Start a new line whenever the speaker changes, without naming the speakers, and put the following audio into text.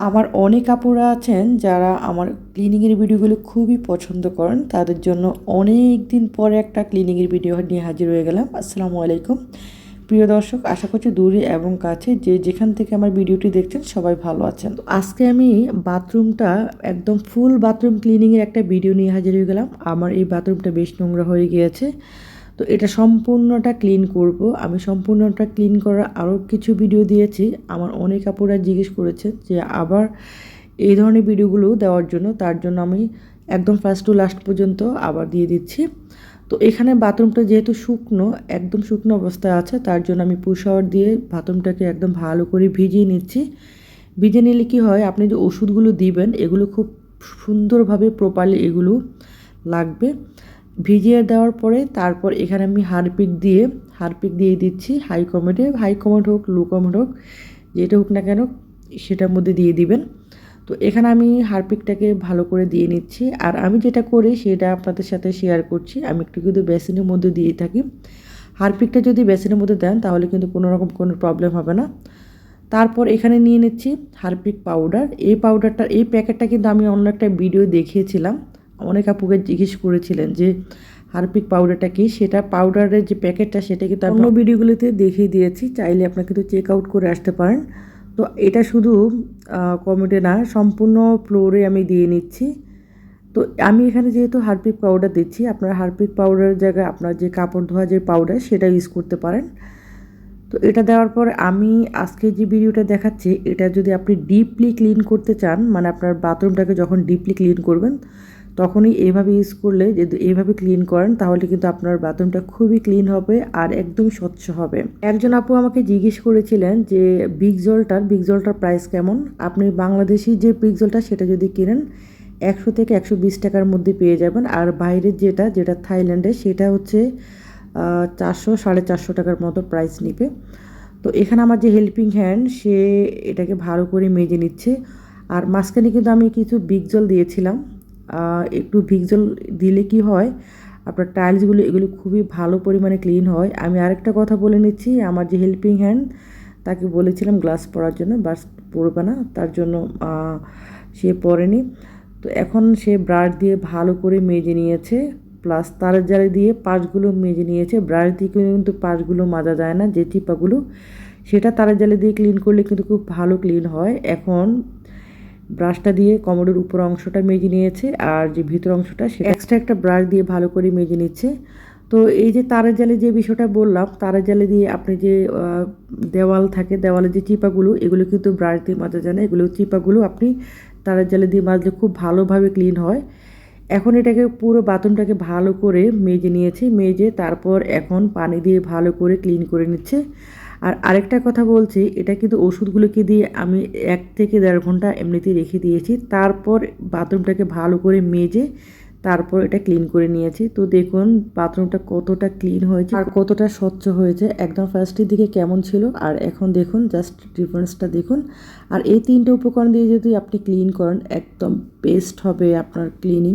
আমার অনেক আপুরা আছেন যারা আমার ক্লিনিংয়ের ভিডিওগুলো খুবই পছন্দ করেন। তাদের জন্য অনেক দিন পরে একটা ক্লিনিংয়ের ভিডিও নিয়ে হাজির হয়ে গেলাম। আসসালামু আলাইকুম। প্রিয় দর্শক, আশা করছি দূরে এবং কাছে যে যেখান থেকে আমার ভিডিওটি দেখছেন সবাই ভালো আছেন। তো আজকে আমি বাথরুমটা একদম ফুল বাথরুম ক্লিনিংয়ের একটা ভিডিও নিয়ে হাজির হয়ে গেলাম। আমার এই বাথরুমটা বেশ নোংরা হয়ে গিয়েছে। তো এটা সম্পূর্ণটা ক্লিন করব। আমি সম্পূর্ণটা ক্লিন করার আরও কিছু ভিডিও দিয়েছি। আমার অনেক আপুরা জিজ্ঞেস করেছে যে আবার এই ধরনের ভিডিওগুলো দেওয়ার জন্য, তার জন্য আমি একদম ফার্স্ট টু লাস্ট পর্যন্ত আবার দিয়ে দিচ্ছি। তো এখানে বাথরুমটা যেহেতু শুকনো, একদম শুকনো অবস্থায় আছে, তার জন্য আমি পুষাওয়ার দিয়ে বাথরুমটাকে একদম ভালো করে ভিজিয়ে নিচ্ছি। ভিজে নিলে কি হয়, আপনি যে ওষুধগুলো দিবেন, এগুলো খুব সুন্দরভাবে প্রপারলি এগুলো লাগবে। ভিজিয়ে দেওয়ার পরে তারপর এখানে আমি হারপিক দিয়ে হারপিক দিয়ে দিচ্ছি হাই কমেডে হাই কমেড হোক লো কমেড হোক, যেটা হোক না কেন, সেটার মধ্যে দিয়ে দিবেন। তো এখানে আমি হারপিকটাকে ভালো করে দিয়ে নিচ্ছি। আর আমি যেটা করি, সেটা আপনাদের সাথে শেয়ার করছি। আমি একটু কিন্তু বেসিনের মধ্যে দিয়ে থাকি। হারপিকটা যদি বেসিনের মধ্যে দেন, তাহলে কিন্তু কোনো রকম কোনো প্রবলেম হবে না। তারপর এখানে নিয়ে নিচ্ছি হারপিক পাউডার। এই পাউডারটা, এই প্যাকেটটা কিন্তু আমি অন্য একটা ভিডিও দেখিয়েছিলাম। অনেক আপুকে জিজ্ঞেস করেছিলেন যে হারপিক পাউডারটা কি? সেটা পাউডারের যে প্যাকেটটা সেটা কিন্তু অন্য ভিডিওগুলিতে দেখিয়ে দিয়েছি চাইলে আপনার কিন্তু চেক আউট করে আসতে পারেন। তো এটা শুধু কমেডে না সম্পূর্ণ ফ্লোরে আমি দিয়ে নিচ্ছি। তো আমি এখানে যেহেতু হারপিক পাউডার দিচ্ছি আপনার হারপিক পাউডারের জায়গায় আপনার যে কাপড় ধোয়া যে পাউডার সেটা ইউজ করতে পারেন। তো এটা দেওয়ার পর আমি আজকে যে ভিডিওটা দেখাচ্ছি এটা যদি আপনি ডিপলি ক্লিন করতে চান মানে আপনার বাথরুমটাকে যখন ডিপলি ক্লিন করবেন তখনই এইভাবে ইউজ করলে যদি এইভাবে ক্লিন করেন, তাহলে কিন্তু আপনার বাথরুমটা খুবই ক্লিন হবে আর একদম স্বচ্ছ হবে। একজন আপু আমাকে জিজ্ঞেস করেছিলেন যে বিগ জলটার বিগ জলটার প্রাইস কেমন? আপনি বাংলাদেশি যে বিগ জলটা, সেটা যদি কিনেন, একশো থেকে একশো বিশ টাকার মধ্যে পেয়ে যাবেন। আর বাইরের যেটা যেটা থাইল্যান্ডে, সেটা হচ্ছে চারশো, সাড়ে চারশো টাকার মতো প্রাইস নিবে। তো এখানে আমার যে হেল্পিং হ্যান্ড সে এটাকে ভালো করে মেজে নিচ্ছে। আর মাঝখানে কিন্তু আমি কিছু বিগ জল দিয়েছিলাম। একটু ভিকজল দিলে কি হয়? আপনার টাইলসগুলো এগুলো খুবই ভালো পরিমাণে ক্লিন হয়। আমি আরেকটা কথা বলে নিচ্ছি, আমার যে হেল্পিং হ্যান্ড তাকে বলেছিলাম গ্লাস পরার জন্য বাস পরবে না, তার জন্য সে পরেনি। তো এখন সে ব্রাশ দিয়ে ভালো করে মেজে নিয়েছে প্লাস তারের জালে দিয়ে পাশগুলো মেজে নিয়েছে। ব্রাশ দিয়ে কিন্তু পাশগুলো মাজা যায় না, যে টিপাগুলো, সেটা তারের জালে দিয়ে ক্লিন করলে কিন্তু খুব ভালো ক্লিন হয়। এখন ব্রাশটা দিয়ে কমোডের উপর অংশটা মেজে নিয়েছে আর যে ভিতর অংশটা সে এক্সট্রা একটা ব্রাশ দিয়ে ভালো করে মেজে নিচ্ছে। তো এই যে তারের জালে যে বিষয়টা বললাম, তারের জালে দিয়ে আপনি যে দেওয়াল থাকে, দেওয়ালের যে চিপাগুলো, এগুলো কিন্তু ব্রাশ দিয়ে মাজা যায় না। এগুলো চিপাগুলো আপনি তারের জালে দিয়ে মাজলে খুব ভালোভাবে ক্লিন হয়। এখন এটাকে পুরো বাথরুমটাকে ভালো করে মেজে নিয়েছি, মেজে তারপর এখন পানি দিয়ে ভালো করে ক্লিন করে নিচ্ছে। আর আরেকটা কথা বলছি, এটা কিন্তু ওষুধগুলোকে দিয়ে আমি এক থেকে দেড় ঘণ্টা এমনিতেই রেখে দিয়েছি। তারপর বাথরুমটাকে ভালো করে মেজে তারপর এটা ক্লিন করে নিয়েছি। তো দেখুন, বাথরুমটা কতটা ক্লিন হয়েছে, আর কতটা স্বচ্ছ হয়েছে। একদম ফার্স্টের দিকে কেমন ছিল, আর এখন দেখুন, জাস্ট ডিফারেন্সটা দেখুন। আর এই তিনটে উপকরণ দিয়ে যদি আপনি ক্লিন করেন, একদম বেস্ট হবে আপনার ক্লিনিং।